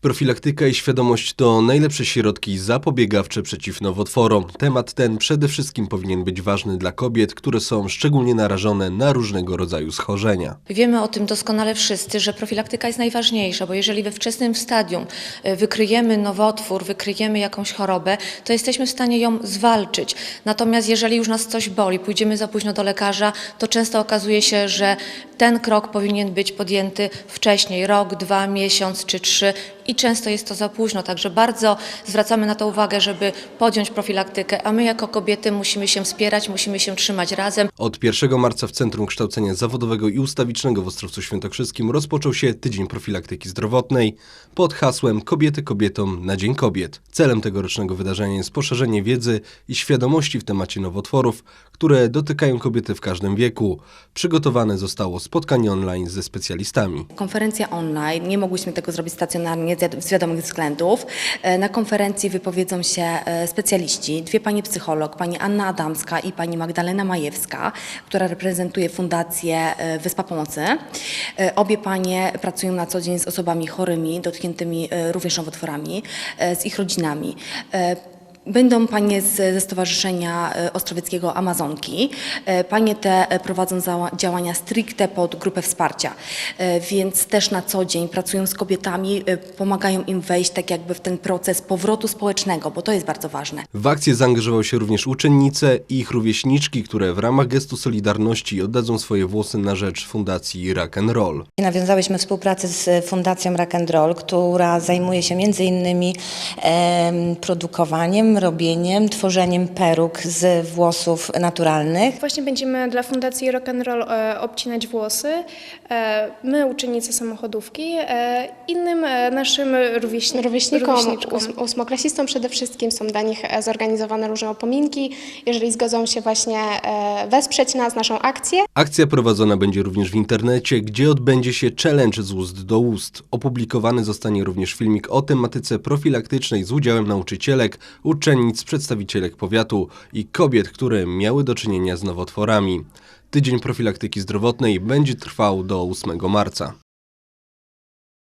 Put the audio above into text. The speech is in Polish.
Profilaktyka i świadomość to najlepsze środki zapobiegawcze przeciw nowotworom. Temat ten przede wszystkim powinien być ważny dla kobiet, które są szczególnie narażone na różnego rodzaju schorzenia. Wiemy o tym doskonale wszyscy, że profilaktyka jest najważniejsza, bo jeżeli we wczesnym stadium e, wykryjemy nowotwór, wykryjemy jakąś chorobę, to jesteśmy w stanie ją zwalczyć. Natomiast jeżeli już nas coś boli, pójdziemy za późno do lekarza, to często okazuje się, że ten krok powinien być podjęty wcześniej, rok, dwa, miesiąc czy trzy i często jest to za późno. Także bardzo zwracamy na to uwagę, żeby podjąć profilaktykę, a my jako kobiety musimy się wspierać, musimy się trzymać razem. Od 1 marca w Centrum Kształcenia Zawodowego i Ustawicznego w Ostrowcu Świętokrzyskim rozpoczął się Tydzień Profilaktyki Zdrowotnej pod hasłem Kobiety kobietom na Dzień Kobiet. Celem tegorocznego wydarzenia jest poszerzenie wiedzy i świadomości w temacie nowotworów, które dotykają kobiety w każdym wieku. Przygotowane zostało spotkanie online ze specjalistami. Konferencja online, nie mogłyśmy tego zrobić stacjonarnie z wiad- z wiadomych względów. E, Na konferencji wypowiedzą się e, specjaliści, dwie pani psycholog, pani Anna Adamska i pani Magdalena Majewska, która reprezentuje Fundację e, Wyspa Pomocy. Obie panie pracują na co dzień z osobami chorymi, dotkniętymi również nowotworami, z ich rodzinami. Będą panie z, ze Stowarzyszenia e, Ostrowieckiego Amazonki. E, Panie te e, prowadzą działania stricte pod grupę wsparcia, więc też na co dzień pracują z kobietami, pomagają im wejść tak jakby w ten proces powrotu społecznego, bo to jest bardzo ważne. W akcję zaangażowały się również uczennice i ich rówieśniczki, które w ramach gestu solidarności oddadzą swoje włosy na rzecz Fundacji Rock and Roll. Nawiązałyśmy współpracę z Fundacją Rock and Roll, która zajmuje się między innymi em, robieniem, tworzeniem peruk z włosów naturalnych. Właśnie będziemy dla Fundacji Rock and Roll e, obcinać włosy. E, my, uczennice samochodówki, e, innym naszym rówieśni- Rówieśnikom, rówieśniczkom. ós- ósmoklasistom przede wszystkim są dla nich zorganizowane różne opominki. Jeżeli zgodzą się właśnie wesprzeć nas, naszą akcję, Akcja prowadzona będzie również w internecie, gdzie odbędzie się challenge z ust do ust. Opublikowany zostanie również filmik o tematyce profilaktycznej z udziałem nauczycielek, uczennic, przedstawicielek powiatu i kobiet, które miały do czynienia z nowotworami. Tydzień profilaktyki zdrowotnej będzie trwał do 8 marca.